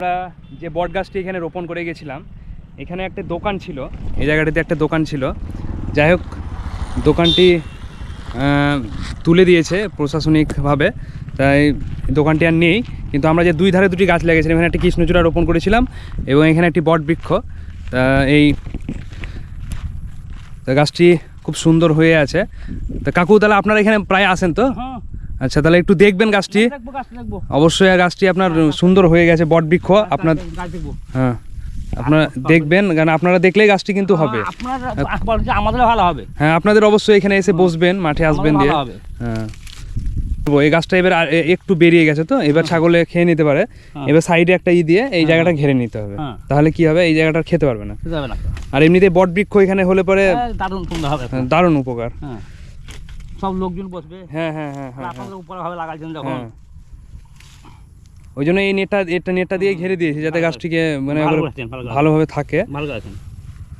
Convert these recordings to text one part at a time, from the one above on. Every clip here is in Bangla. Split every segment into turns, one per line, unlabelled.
আমরা যে বট গাছটি এখানে রোপণ করে গেছিলাম, এখানে একটা দোকান ছিল, এই জায়গাটিতে একটা দোকান ছিল। যাই হোক, দোকানটি তুলে দিয়েছে প্রশাসনিকভাবে, তাই দোকানটি আর নেই। কিন্তু আমরা যে দুই ধারে দুটি গাছ লাগিয়েছিলাম, এখানে একটি কৃষ্ণচূড়া রোপণ করেছিলাম এবং এখানে একটি বট বৃক্ষ। তা এই গাছটি খুব সুন্দর হয়ে আছে। তা কাকু, তাহলে আপনারা এখানে প্রায় আসেন তো?
হ্যাঁ।
আচ্ছা তাহলে একটু দেখবেন গাছটি। অবশ্যই গাছটি আপনার সুন্দর হয়ে গেছে বট বৃক্ষ। আপনার হ্যাঁ আপনারা দেখবেন কারণ আপনারা দেখলেই গাছটি কিন্তু হবে।
আমাদের ভালো হবে।
হ্যাঁ আপনাদের অবশ্যই এখানে এসে বসবেন মাঠে আসবেন দিয়ে। হ্যাঁ। এই গাছটা এবার একটু বেরিয়ে গেছে তো এবার ছাগলে খেয়ে নিতে পারে।
হ্যাঁ।
এবার সাইডে একটা ই দিয়ে এই জায়গাটা ঘিরে নিতে হবে।
হ্যাঁ।
তাহলে কি হবে? এই জায়গাটা খেতে পারবে না। আর এমনিতে বট বৃক্ষ এখানে হলে পরে
হ্যাঁ, দারুণ
হ্যাঁ, দারুণ উপকার।
হ্যাঁ। সব লোকজন বসবে।
হ্যাঁ হ্যাঁ হ্যাঁ।
আপনাদের উপরে ভাবে লাগাইছেন যখন।
ওই জন্য এই নেটটা এটা নেটটা দিয়ে ঘিরে দিয়েছি যাতে গাছটিকে মানে। ভালোভাবে থাকে।
ভালো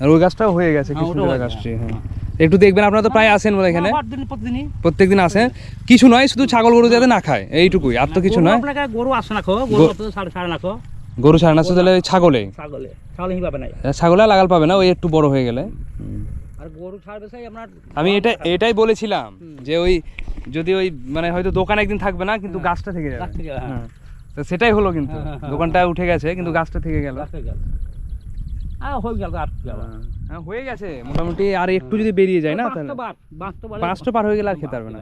আর ওই গাছটাও হয়ে গেছে গাছটি
হ্যাঁ।
একটু দেখবেন আপনারা তো প্রায় আসেন বলে এখানে।
আবার দিন
প্রত্যেকদিন আসেন। কিছু নয় শুধু ছাগল গরু যাতে না খায় এইটুকুই আর তো কিছু নয়।
গরু আসে না খো গরু
ছাড়া না শুধু তাহলে ছাগলে।
ছাগলে ছাগলে
লাগাল পাবে না ওই একটু বড় হয়ে গেলে।
আর গরু
আমি এটা এটাই বলেছিলাম যে ওই যদি ওই মানে হয়তো দোকান একদিন থাকবে না কিন্তু
হ্যাঁ।
গাছটা থেকে যাবে।
হ্যাঁ।
হ্যাঁ। তো সেটাই হলো কিন্তু। দোকানটা উঠে গেছে কিন্তু গাছটা থেকে গেল।
হয়ে গেল আর
হ্যাঁ হয়ে গেছে। মোটামুটি আর একটু যদি বেরিয়ে যায় না তাহলে
পাঁচটা
পার হয়ে গেলে আর খেতে পারবে না।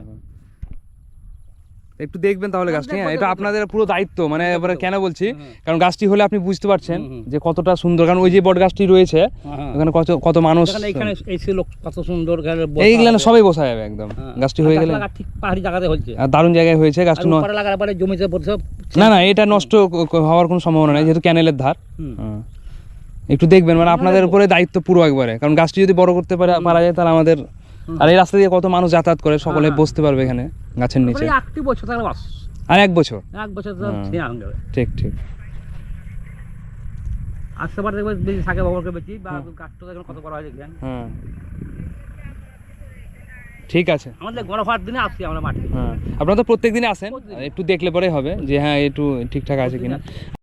একটু দেখবেন তাহলে
হ্যাঁ,
গাছটি হ্যাঁ এটা আপনাদের পুরো দায়িত্ব মানে এবারে কেন বলছি? কারণ গাছটি হলে আপনি বুঝতে পারছেন। যে কতটা সুন্দর কারণ ওই যে বট গাছটি রয়েছে
হ্যাঁ।
ওখানে কত কত মানুষ
দেখেন এই ছিল কত সুন্দর
এইগুলো সবাই বসা যাবে একদম।
হ্যাঁ।
গাছটি হয়ে গেলে
ঠিক পাহাড়ি জায়গাতে হচ্ছে
আর দারুণ জায়গায় হয়েছে গাছটি
লাগার পরে জমিতে
না না এটা নষ্ট হওয়ার কোনো সম্ভাবনা নেই যেহেতু ক্যানেলের ধার। হ্যাঁ। একটু দেখবেন মানে আপনাদের উপরে দায়িত্ব পুরো একবারে। কারণ গাছটি যদি বড় করতে পারে পারা যায় তাহলে আমাদের আর এই রাস্তা দিয়ে কত মানুষ যাতায়াত করে সকলে
হ্যাঁ।
বসতে পারবে এখানে গাছের নিচে।
একটি বছর থাকলে বাস।
আর এক বছর?
এক বছর হয়ে।
ঠিক ঠিক।
আসতে পারে দেখবে বেশি থাকে ব্যবহার বেশি বা গাছটা দেখেন কত করা হয় দেখবেন
হ্যাঁ। ঠিক আছে।
আমাদের গড় হওয়ার দিনে আসছি আমরা মাঠে।
হ্যাঁ। আপনারা তো প্রত্যেক দিনে আসেন একটু দেখলে পরে হবে যে হ্যাঁ একটু ঠিকঠাক আছে কিনা।